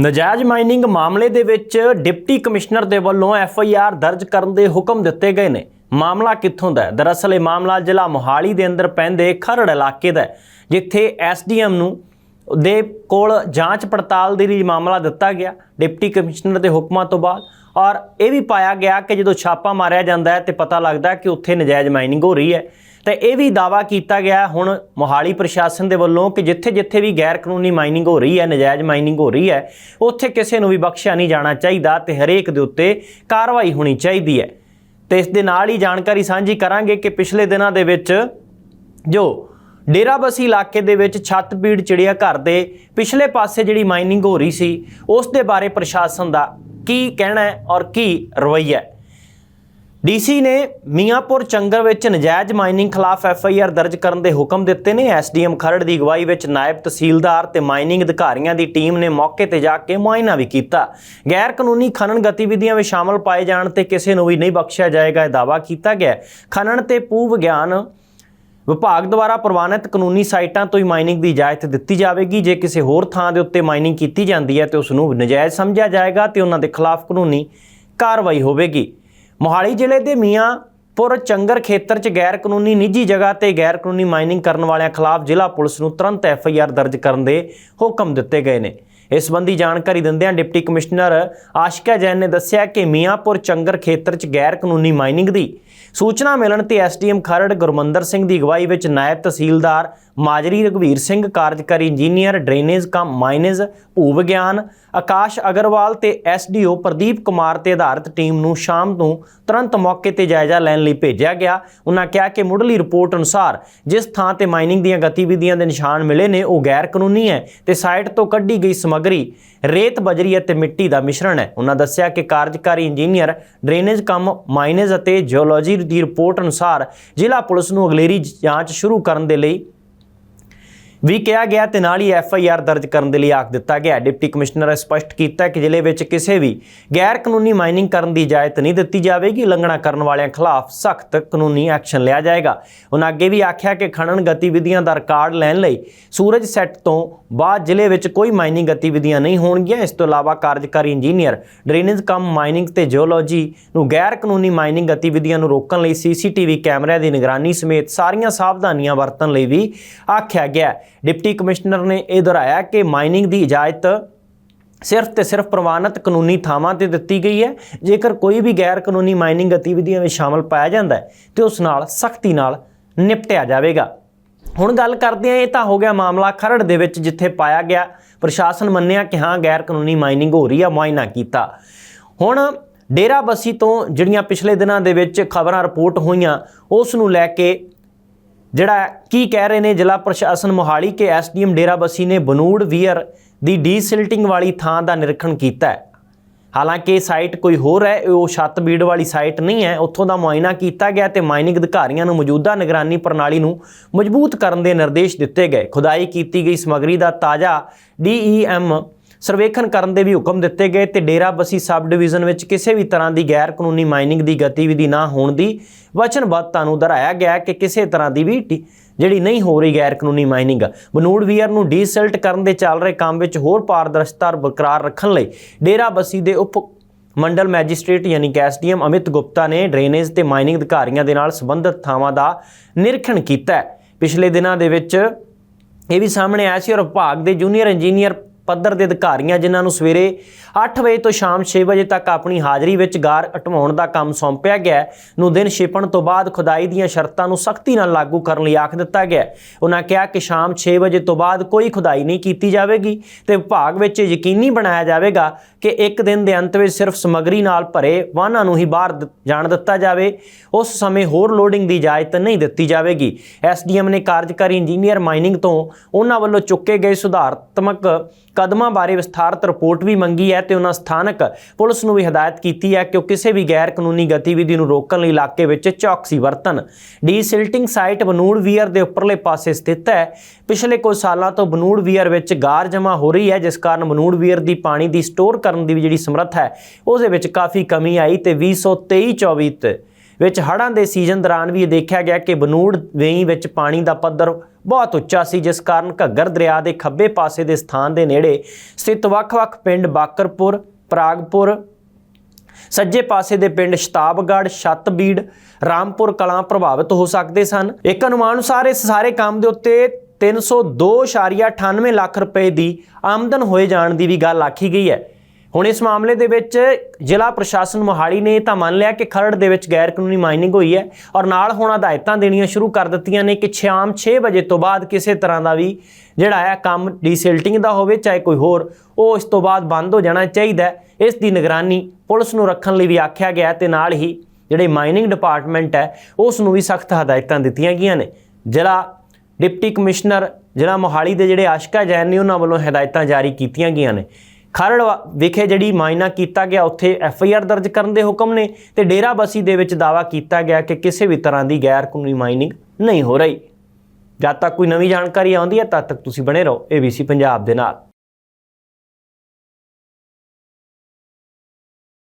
ਨਜਾਇਜ਼ ਮਾਈਨਿੰਗ ਮਾਮਲੇ ਦੇ ਵਿੱਚ ਡਿਪਟੀ ਕਮਿਸ਼ਨਰ ਦੇ ਵੱਲੋਂ ਐਫ ਆਈ ਆਰ ਦਰਜ ਕਰਨ ਦੇ ਹੁਕਮ ਦਿੱਤੇ ਗਏ ਨੇ। ਮਾਮਲਾ ਕਿੱਥੋਂ ਦਾ ਹੈ? ਦਰਅਸਲ ਇਹ ਮਾਮਲਾ ਜ਼ਿਲ੍ਹਾ ਮੋਹਾਲੀ ਦੇ ਅੰਦਰ ਪੈਂਦੇ ਖਰੜ ਇਲਾਕੇ ਦਾ ਜਿੱਥੇ ਹੈ ਡੀ ਐਸਡੀਐਮ ਨੂੰ ਦੇ ਕੋਲ ਜਾਂਚ ਪੜਤਾਲ ਦੇ ਲਈ ਮਾਮਲਾ ਦਿੱਤਾ ਗਿਆ, ਡਿਪਟੀ ਕਮਿਸ਼ਨਰ ਦੇ ਹੁਕਮਾਂ ਤੋਂ ਬਾਅਦ। ਔਰ ਇਹ ਵੀ ਪਾਇਆ ਗਿਆ ਕਿ ਜਦੋਂ ਛਾਪਾ ਮਾਰਿਆ ਜਾਂਦਾ ਹੈ ਤੇ ਪਤਾ ਲੱਗਦਾ ਕਿ ਉੱਥੇ ਨਜਾਇਜ਼ ਮਾਈਨਿੰਗ ਹੋ ਰਹੀ ਹੈ। ਤੇ ਇਹ ਵੀ ਦਾਵਾ ਕੀਤਾ ਗਿਆ ਹੁਣ ਮੋਹਾਲੀ ਪ੍ਰਸ਼ਾਸਨ ਦੇ ਵੱਲੋਂ ਕਿ ਜਿੱਥੇ-ਜਿੱਥੇ ਵੀ ਗੈਰ ਕਾਨੂੰਨੀ ਮਾਈਨਿੰਗ ਹੋ ਰਹੀ ਹੈ, ਨਜਾਇਜ਼ ਮਾਈਨਿੰਗ ਹੋ ਰਹੀ ਹੈ, ਉੱਥੇ ਕਿਸੇ ਨੂੰ ਵੀ ਬਖਸ਼ਿਆ ਨਹੀਂ ਜਾਣਾ ਚਾਹੀਦਾ ਤੇ ਹਰੇਕ ਦੇ ਉੱਤੇ ਕਾਰਵਾਈ ਹੋਣੀ ਚਾਹੀਦੀ ਹੈ। ਤੇ ਇਸ ਦੇ ਨਾਲ ਹੀ ਜਾਣਕਾਰੀ ਸਾਂਝੀ ਕਰਾਂਗੇ ਕਿ ਪਿਛਲੇ ਦਿਨਾਂ ਦੇ ਵਿੱਚ ਜੋ ਡੇਰਾਬੱਸੀ ਇਲਾਕੇ ਦੇ ਵਿੱਚ ਛੱਤਬੀੜ ਚਿੜੀਆ ਘਰ ਦੇ ਪਿਛਲੇ ਪਾਸੇ ਜਿਹੜੀ ਮਾਈਨਿੰਗ ਹੋ ਰਹੀ ਸੀ, ਉਸ ਦੇ ਬਾਰੇ ਪ੍ਰਸ਼ਾਸਨ ਦਾ ਕੀ ਕਹਿਣਾ ਹੈ ਔਰ ਕੀ ਰਵੱਈਆ ਹੈ। ਡੀਸੀ ਨੇ ਮੀਆਂਪੁਰ ਚੰਗਰ ਵਿੱਚ ਨਜਾਇਜ਼ ਮਾਈਨਿੰਗ ਖਿਲਾਫ ਐਫ ਆਈ ਆਰ ਦਰਜ ਕਰਨ ਦੇ ਹੁਕਮ ਦਿੱਤੇ ਨੇ। ਐਸਡੀਐਮ ਖਰੜ ਦੀ ਅਗਵਾਈ ਵਿੱਚ ਨਾਇਬ ਤਹਿਸੀਲਦਾਰ ਤੇ ਮਾਈਨਿੰਗ ਅਧਿਕਾਰੀਆਂ ਦੀ ਟੀਮ ਨੇ ਮੌਕੇ ਤੇ ਜਾ ਕੇ ਮੁਆਇਨਾ ਵੀ ਕੀਤਾ। ਗੈਰ ਕਾਨੂੰਨੀ ਖਨਨ ਗਤੀਵਿਧੀਆਂ ਵਿੱਚ ਸ਼ਾਮਲ ਪਾਏ ਜਾਣ ਤੇ ਕਿਸੇ ਨੂੰ ਵੀ ਨਹੀਂ ਬਖਸ਼ਿਆ ਜਾਏਗਾ, ਇਹ ਦਾਅਵਾ ਕੀਤਾ ਗਿਆ ਹੈ। ਖਨਨ ਤੇ ਭੂ ਵਿਗਿਆਨ ਵਿਭਾਗ ਦੁਆਰਾ ਪ੍ਰਵਾਨਿਤ ਕਾਨੂੰਨੀ ਸਾਈਟਾਂ ਤੋਂ ਹੀ ਮਾਈਨਿੰਗ ਦੀ ਇਜਾਜ਼ਤ ਦਿੱਤੀ ਜਾਵੇਗੀ। ਜੇ ਕਿਸੇ ਹੋਰ ਥਾਂ ਦੇ ਉੱਤੇ ਮਾਈਨਿੰਗ ਕੀਤੀ ਜਾਂਦੀ ਹੈ ਤੇ ਉਸ ਨੂੰ ਨਜਾਇਜ਼ ਸਮਝਿਆ ਜਾਏਗਾ ਤੇ ਉਹਨਾਂ ਦੇ ਖਿਲਾਫ ਕਾਨੂੰਨੀ ਕਾਰਵਾਈ ਹੋਵੇਗੀ। ਮੋਹਾਲੀ ਜ਼ਿਲ੍ਹੇ ਦੇ ਮੀਆਂਪੁਰ ਚੰਗਰ ਖੇਤਰ 'ਚ ਗੈਰ ਕਾਨੂੰਨੀ ਨਿੱਜੀ ਜਗ੍ਹਾ ਤੇ ਗੈਰ ਕਾਨੂੰਨੀ ਮਾਈਨਿੰਗ ਕਰਨ ਵਾਲਿਆਂ ਖਿਲਾਫ ਜ਼ਿਲ੍ਹਾ ਪੁਲਿਸ ਨੂੰ ਤੁਰੰਤ ਐਫ ਆਈ ਆਰ ਦਰਜ ਕਰਨ ਦੇ ਹੁਕਮ ਦਿੱਤੇ ਗਏ ਨੇ। ਇਸ ਸੰਬੰਧੀ ਜਾਣਕਾਰੀ ਦਿੰਦਿਆਂ ਡਿਪਟੀ ਕਮਿਸ਼ਨਰ ਆਸ਼ਕਾ ਜੈਨ ਨੇ ਦੱਸਿਆ ਕਿ ਮੀਆਂਪੁਰ ਚੰਗਰ ਖੇਤਰ 'ਚ ਗੈਰ ਕਾਨੂੰਨੀ ਮਾਈਨਿੰਗ ਦੀ ਸੂਚਨਾ ਮਿਲਣ ਤੇ ਐਸਡੀਐਮ ਖਰੜ ਗੁਰਮੰਦਰ ਸਿੰਘ ਦੀ ਅਗਵਾਈ ਵਿੱਚ ਨਾਇਬ ਤਹਿਸੀਲਦਾਰ ਮਾਜਰੀ ਰਘਵੀਰ ਸਿੰਘ ਕਾਰਜਕਾਰੀ ਇੰਜੀਨੀਅਰ, ਡਰੇਨੇਜ ਕਮ ਮਾਈਨੇਜ ਭੂ ਵਿਗਿਆਨ ਆਕਾਸ਼ ਅਗਰਵਾਲ ਤੇ ਐਸਡੀਓ ਪ੍ਰਦੀਪ ਕੁਮਾਰ ਤੇ ਆਧਾਰਿਤ ਟੀਮ ਨੂੰ ਸ਼ਾਮ ਨੂੰ ਤੁਰੰਤ ਮੌਕੇ ਤੇ ਜਾਇਜ਼ਾ ਲੈਣ ਲਈ ਭੇਜਿਆ ਗਿਆ। ਉਹਨਾਂ ਕਿਹਾ ਕਿ ਮੁੱਢਲੀ ਰਿਪੋਰਟ ਅਨੁਸਾਰ ਜਿਸ ਥਾਂ ਤੇ ਮਾਈਨਿੰਗ ਦੀਆਂ ਗਤੀਵਿਧੀਆਂ ਦੇ ਨਿਸ਼ਾਨ ਮਿਲੇ ਨੇ, ਉਹ ਗੈਰ ਕਾਨੂੰਨੀ ਹੈ ਤੇ ਸਾਈਟ ਤੋਂ ਕੱਢੀ ਗਈ ਸਮੱਗਰੀ ਰੇਤ ਬਜਰੀ ਅਤੇ ਮਿੱਟੀ ਦਾ ਮਿਸ਼ਰਣ ਹੈ। ਉਹਨਾਂ ਦੱਸਿਆ ਕਿ ਕਾਰਜਕਾਰੀ ਇੰਜੀਨੀਅਰ, ਡਰੇਨੇਜ ਕੰਮ ਮਾਈਨੇਜ ਅਤੇ ਜਿਓਲੋਜੀ ਦੀ ਰਿਪੋਰਟ ਅਨੁਸਾਰ ਜ਼ਿਲ੍ਹਾ ਪੁਲਿਸ ਨੂੰ ਅਗਲੇਰੀ ਜਾਂਚ ਸ਼ੁਰੂ ਕਰਨ ਦੇ ਲਈ ਵੀ ਕਿਹਾ ਗਿਆ ਤੇ ਨਾਲ ਹੀ ਐਫ ਆਈ ਆਰ ਦਰਜ ਕਰਨ ਦੇ ਲਈ ਆਖ ਦਿੱਤਾ ਗਿਆ। ਡਿਪਟੀ ਕਮਿਸ਼ਨਰ ਨੇ ਸਪਸ਼ਟ ਕੀਤਾ ਕਿ ਜ਼ਿਲ੍ਹੇ ਵਿੱਚ ਕਿਸੇ ਵੀ ਗੈਰ ਕਾਨੂੰਨੀ ਮਾਈਨਿੰਗ ਕਰਨ ਦੀ ਇਜਾਜ਼ਤ ਨਹੀਂ ਦਿੱਤੀ ਜਾਵੇਗੀ। ਉਲੰਘਣਾ ਕਰਨ ਵਾਲਿਆਂ ਖਿਲਾਫ ਸਖਤ ਕਾਨੂੰਨੀ ਐਕਸ਼ਨ ਲਿਆ ਜਾਏਗਾ। ਉਹਨਾਂ ਅੱਗੇ ਵੀ ਆਖਿਆ ਕਿ ਖਣਨ ਗਤੀਵਿਧੀਆਂ ਦਾ ਰਿਕਾਰਡ ਲੈਣ ਲਈ ਸੂਰਜ ਸੈੱਟ ਤੋਂ ਬਾਅਦ ਜ਼ਿਲ੍ਹੇ ਵਿੱਚ ਕੋਈ ਮਾਈਨਿੰਗ ਗਤੀਵਿਧੀਆਂ ਨਹੀਂ ਹੋਣਗੀਆਂ। ਇਸ ਤੋਂ ਇਲਾਵਾ ਕਾਰਜਕਾਰੀ ਇੰਜੀਨੀਅਰ, ਡਰੇਨੇਜ ਕੰਮ, ਮਾਈਨਿੰਗ ਤੇ ਜਿਓਲੋਜੀ ਨੂੰ ਗੈਰ ਕਾਨੂੰਨੀ ਮਾਈਨਿੰਗ ਗਤੀਵਿਧੀਆਂ ਨੂੰ ਰੋਕਣ ਲਈ ਸੀਸੀਟੀਵੀ ਕੈਮਰਿਆਂ ਦੀ ਨਿਗਰਾਨੀ ਸਮੇਤ ਸਾਰੀਆਂ ਸਾਵਧਾਨੀਆਂ ਵਰਤਣ ਲਈ ਵੀ ਆਖਿਆ ਗਿਆ ਡਿਪਟੀ ਕਮਿਸ਼ਨਰ ਨੇ ਇਹ ਦੁਹਰਾਇਆ ਕਿ ਮਾਈਨਿੰਗ ਦੀ ਇਜਾਜ਼ਤ ਸਿਰਫ ਤੇ ਸਿਰਫ ਪ੍ਰਵਾਨਿਤ ਕਾਨੂੰਨੀ ਥਾਵਾਂ ਤੇ ਦਿੱਤੀ ਗਈ ਹੈ। ਜੇਕਰ ਕੋਈ ਵੀ ਗੈਰ ਕਾਨੂੰਨੀ ਮਾਈਨਿੰਗ ਗਤੀਵਿਧੀਆਂ ਵਿੱਚ ਸ਼ਾਮਲ ਪਾਇਆ ਜਾਂਦਾ ਹੈ ਤੇ ਉਸ ਨਾਲ ਸਖਤੀ ਨਾਲ ਨਿਪਟਿਆ ਜਾਵੇਗਾ। ਹੁਣ ਗੱਲ ਕਰਦੇ ਹਾਂ, ਇਹ ਤਾਂ ਹੋ ਗਿਆ ਮਾਮਲਾ ਖਰੜ ਦੇ ਵਿੱਚ ਜਿੱਥੇ ਪਾਇਆ ਗਿਆ। ਪ੍ਰਸ਼ਾਸਨ ਮੰਨਿਆ ਕਿ ਹਾਂ, ਗੈਰ ਕਾਨੂੰਨੀ ਮਾਈਨਿੰਗ ਹੋ ਰਹੀ ਆ, ਮੁਆਇਨਾ ਕੀਤਾ। ਹੁਣ ਡੇਰਾਬੱਸੀ ਤੋਂ ਜਿਹੜੀਆਂ ਪਿਛਲੇ ਦਿਨਾਂ ਦੇ ਵਿੱਚ ਖਬਰਾਂ ਰਿਪੋਰਟ ਹੋਈਆਂ, ਉਸ ਨੂੰ ਲੈ ਕੇ ਜਿਹੜਾ ਕੀ ਕਹਿ ਰਹੇ ਨੇ ਜ਼ਿਲ੍ਹਾ ਪ੍ਰਸ਼ਾਸਨ ਮੋਹਾਲੀ ਕੇ ਐਸਡੀਐਮ ਡੇਰਾਬੱਸੀ ਨੇ ਬਨੂੜ ਵੀਅਰ ਦੀ ਡੀਸਿਲਟਿੰਗ ਵਾਲੀ ਥਾਂ ਦਾ ਨਿਰੀਖਣ ਕੀਤਾ ਹੈ। ਹਾਲਾਂਕਿ ਇਹ ਸਾਈਟ ਕੋਈ ਹੋਰ ਹੈ ਉਹ ਛੱਤ ਬੀੜ ਵਾਲੀ ਸਾਈਟ ਨਹੀਂ ਹੈ। ਉੱਥੋਂ ਦਾ ਮੁਆਇਨਾ ਕੀਤਾ ਗਿਆ ਤੇ ਮਾਈਨਿੰਗ ਅਧਿਕਾਰੀਆਂ ਨੂੰ ਮੌਜੂਦਾ ਨਿਗਰਾਨੀ ਪ੍ਰਣਾਲੀ ਨੂੰ ਮਜ਼ਬੂਤ ਕਰਨ ਦੇ ਨਿਰਦੇਸ਼ ਦਿੱਤੇ ਗਏ। ਖੁਦਾਈ ਕੀਤੀ ਗਈ ਸਮੱਗਰੀ ਦਾ ਤਾਜ਼ਾ ਡੀਈਐਮ ਸਰਵੇਖਣ ਕਰਨ ਦੇ ਵੀ ਹੁਕਮ ਦਿੱਤੇ ਗਏ ਤੇ ਡੇਰਾਬੱਸੀ ਸਬ ਡਿਵੀਜ਼ਨ ਵਿੱਚ ਕਿਸੇ ਵੀ ਤਰ੍ਹਾਂ ਦੀ ਗੈਰ ਕਾਨੂੰਨੀ ਮਾਈਨਿੰਗ ਦੀ ਗਤੀਵਿਧੀ ਨਾ ਹੋਣ ਦੀ ਵਚਨਬੱਧਤਾ ਨੂੰ ਦੁਹਰਾਇਆ ਗਿਆ ਕਿ ਕਿਸੇ ਤਰ੍ਹਾਂ ਦੀ ਵੀ ਟੀ- ਜਿਹੜੀ ਨਹੀਂ ਹੋ ਰਹੀ ਗੈਰ ਕਾਨੂੰਨੀ ਮਾਈਨਿੰਗ। ਬਨੂੜ ਵੀਅਰ ਨੂੰ ਡੀਸਲਟ ਕਰਨ ਦੇ ਚੱਲ ਰਹੇ ਕੰਮ ਵਿੱਚ ਹੋਰ ਪਾਰਦਰਸ਼ਤਾ ਬਰਕਰਾਰ ਰੱਖਣ ਲਈ ਡੇਰਾਬੱਸੀ ਦੇ ਉਪ ਮੰਡਲ ਮੈਜਿਸਟ੍ਰੇਟ ਯਾਨੀ ਕਿ ਐਸਡੀਐਮ ਅਮਿਤ ਗੁਪਤਾ ਨੇ ਡਰੇਨੇਜ ਤੇ ਮਾਈਨਿੰਗ ਅਧਿਕਾਰੀਆਂ ਦੇ ਨਾਲ ਸੰਬੰਧਿਤ ਥਾਵਾਂ ਦਾ ਨਿਰੀਖਣ ਕੀਤਾ ਪਿਛਲੇ ਦਿਨਾਂ ਦੇ ਵਿੱਚ ਇਹ ਵੀ ਸਾਹਮਣੇ ਆਇਆ ਸੀ ਔਰ ਵਿਭਾਗ ਦੇ ਜੂਨੀਅਰ ਇੰਜੀਨੀਅਰ ਪੱਧਰ ਦੇ ਅਧਿਕਾਰੀਆਂ ਜਿਨ੍ਹਾਂ ਨੂੰ ਸਵੇਰੇ 8 ਵਜੇ ਤੋਂ ਸ਼ਾਮ 6 ਵਜੇ ਤੱਕ ਆਪਣੀ ਹਾਜ਼ਰੀ ਵਿੱਚ ਗਾਰ ਹਟਵਾਉਣ ਦਾ ਕੰਮ ਸੌਂਪਿਆ ਗਿਆ ਨੂੰ ਦਿਨ ਛਿਪਣ ਤੋਂ ਬਾਅਦ ਖੁਦਾਈ ਦੀਆਂ ਸ਼ਰਤਾਂ ਨੂੰ ਸਖਤੀ ਨਾਲ ਲਾਗੂ ਕਰਨ ਲਈ ਆਖ ਦਿੱਤਾ ਗਿਆ ਉਹਨਾਂ ਕਿਹਾ ਕਿ ਸ਼ਾਮ 6 ਵਜੇ ਤੋਂ ਬਾਅਦ ਕੋਈ ਖੁਦਾਈ ਨਹੀਂ ਕੀਤੀ ਜਾਵੇਗੀ ਤੇ ਵਿਭਾਗ ਵਿੱਚ ਯਕੀਨੀ ਬਣਾਇਆ ਜਾਵੇਗਾ ਕਿ ਇੱਕ ਦਿਨ ਦੇ ਅੰਤ ਵਿੱਚ ਸਿਰਫ ਸਮੱਗਰੀ ਨਾਲ ਭਰੇ ਵਾਹਨਾਂ ਨੂੰ ਹੀ ਬਾਹਰ ਦ- ਜਾਣ ਦਿੱਤਾ ਜਾਵੇ। ਉਸ ਸਮੇਂ ਹੋਰ ਲੋਡਿੰਗ ਦੀ ਇਜਾਜ਼ਤ ਨਹੀਂ ਦਿੱਤੀ ਜਾਵੇਗੀ। ਐਸਡੀਐਮ ਨੇ ਕਾਰਜਕਾਰੀ ਇੰਜੀਨੀਅਰ ਮਾਈਨਿੰਗ ਤੋਂ ਉਹਨਾਂ ਵੱਲੋਂ ਚੁੱਕੇ ਗਏ ਸੁਧਾਰਤਮਕ ਕਦਮਾਂ ਬਾਰੇ ਵਿਸਥਾਰਤ ਰਿਪੋਰਟ ਵੀ ਮੰਗੀ ਹੈ ਤੇ ਉਹਨਾਂ ਸਥਾਨਕ ਪੁਲਿਸ ਨੂੰ ਵੀ ਹਦਾਇਤ ਕੀਤੀ ਹੈ ਕਿ ਉਹ ਕਿਸੇ ਵੀ ਗੈਰ ਕਾਨੂੰਨੀ ਗਤੀਵਿਧੀ ਨੂੰ ਰੋਕਣ ਲਈ ਇਲਾਕੇ ਵਿੱਚ ਚੌਕਸੀ ਵਰਤਣ। ਡੀਸਿਲਟਿੰਗ ਸਾਈਟ ਬਨੂੜ ਵੀਅਰ ਦੇ ਉੱਪਰਲੇ ਪਾਸੇ ਸਥਿਤ ਹੈ। ਪਿਛਲੇ ਕੁਝ ਸਾਲਾਂ ਤੋਂ ਬਨੂੜ ਵੀਅਰ ਵਿੱਚ ਗਾਰ ਜਮ੍ਹਾਂ ਹੋ ਰਹੀ ਹੈ, ਜਿਸ ਕਾਰਨ ਬਨੂੜ ਵੀਅਰ ਦੀ ਪਾਣੀ ਦੀ ਸਟੋਰ ਕਰਨ ਦੀ ਵੀ ਜਿਹੜੀ ਸਮਰੱਥ ਹੈ, ਉਹਦੇ ਵਿੱਚ ਕਾਫੀ ਕਮੀ ਆਈ ਤੇ 2023-24 ਤੇ ਵਿੱਚ ਹੜ੍ਹਾਂ ਦੇ ਸੀਜ਼ਨ ਦੌਰਾਨ ਵੀ ਇਹ ਦੇਖਿਆ ਗਿਆ ਕਿ ਬਨੂੜ ਵੇਈ ਵਿੱਚ ਪਾਣੀ ਦਾ ਪੱਧਰ ਬਹੁਤ ਉੱਚਾ ਸੀ, ਜਿਸ ਕਾਰਨ ਘੱਗਰ ਦਰਿਆ ਦੇ ਖੱਬੇ ਪਾਸੇ ਦੇ ਸਥਾਨ ਦੇ ਨੇੜੇ ਸਥਿਤ ਵੱਖ-ਵੱਖ ਪਿੰਡ ਬਾਕਰਪੁਰ, ਪ੍ਰਾਗਪੁਰ, ਸੱਜੇ ਪਾਸੇ ਦੇ ਪਿੰਡ ਸ਼ਤਾਬਗੜ੍ਹ, ਛੱਤਬੀੜ, ਰਾਮਪੁਰ ਕਲਾਂ ਪ੍ਰਭਾਵਿਤ ਹੋ ਸਕਦੇ ਸਨ। ਇੱਕ ਅਨੁਮਾਨ ਅਨੁਸਾਰ ਇਸ ਸਾਰੇ ਕੰਮ ਦੇ ਉੱਤੇ 302.98 ਲੱਖ ਰੁਪਏ ਦੀ ਆਮਦਨ ਹੋਏ ਜਾਣ ਦੀ ਵੀ ਗੱਲ ਆਖੀ ਗਈ ਹੈ। ਹੁਣ ਇਸ ਮਾਮਲੇ ਦੇ ਵਿੱਚ ਜ਼ਿਲ੍ਹਾ ਪ੍ਰਸ਼ਾਸਨ ਮੋਹਾਲੀ ਨੇ ਤਾਂ ਮੰਨ ਲਿਆ ਕਿ ਖਰੜ ਦੇ ਵਿੱਚ ਗੈਰ ਕਾਨੂੰਨੀ ਮਾਈਨਿੰਗ ਹੋਈ ਹੈ ਔਰ ਨਾਲ ਹੁਣ ਹਦਾਇਤਾਂ ਦੇਣੀਆਂ ਸ਼ੁਰੂ ਕਰ ਦਿੱਤੀਆਂ ਨੇ ਕਿ ਸ਼ਾਮ 6 ਵਜੇ ਤੋਂ ਬਾਅਦ ਕਿਸੇ ਤਰ੍ਹਾਂ ਦਾ ਵੀ ਜਿਹੜਾ ਹੈ ਕੰਮ ਡੀਸਿਲਟਿੰਗ ਦਾ ਹੋਵੇ, ਚਾਹੇ ਕੋਈ ਹੋਰ, ਉਹ ਇਸ ਤੋਂ ਬਾਅਦ ਬੰਦ ਹੋ ਜਾਣਾ ਚਾਹੀਦਾ ਇਸ ਦੀ ਨਿਗਰਾਨੀ ਪੁਲਿਸ ਨੂੰ ਰੱਖਣ ਲਈ ਵੀ ਆਖਿਆ ਗਿਆ ਹੈ ਤੇ ਨਾਲ ਹੀ ਜਿਹੜੇ ਮਾਈਨਿੰਗ ਡਿਪਾਰਟਮੈਂਟ ਹੈ, ਉਸ ਨੂੰ ਵੀ ਸਖਤ ਹਦਾਇਤਾਂ ਦਿੱਤੀਆਂ ਗਈਆਂ ਨੇ। ਜ਼ਿਲ੍ਹਾ ਡਿਪਟੀ ਕਮਿਸ਼ਨਰ, ਜ਼ਿਲ੍ਹਾ ਮੋਹਾਲੀ ਦੇ ਜਿਹੜੇ ਆਸ਼ਕਾ ਜੈਨ ਨੇ, ਉਹਨਾਂ ਵੱਲੋਂ ਹਦਾਇਤਾਂ ਜਾਰੀ ਕੀਤੀਆਂ ਗਈਆਂ ਨੇ। ਖਰੜ ਵਾ- ਵਿਖੇ ਜਿਹੜੀ ਮਾਇਨਾ ਕੀਤਾ ਗਿਆ, ਉੱਥੇ ਐਫ ਆਈ ਆਰ ਦਰਜ ਕਰਨ ਦੇ ਹੁਕਮ ਨੇ ਤੇ ਡੇਰਾਬਸੀ ਦੇ ਵਿੱਚ ਦਾਵਾ ਕੀਤਾ ਗਿਆ ਕਿ ਕਿਸੇ ਵੀ ਤਰ੍ਹਾਂ ਦੀ ਗੈਰ ਕਾਨੂੰਨੀ ਮਾਈਨਿੰਗ ਨਹੀਂ ਹੋ ਰਹੀ। ਜਦ ਤੱਕ ਕੋਈ ਨਵੀਂ ਜਾਣਕਾਰੀ ਆਉਂਦੀ ਹੈ, ਤਦ ਤੱਕ ਤੁਸੀਂ ਬਣੇ ਰਹੋ ਏਬੀਸੀ ਪੰਜਾਬ ਦੇ ਨਾਲ।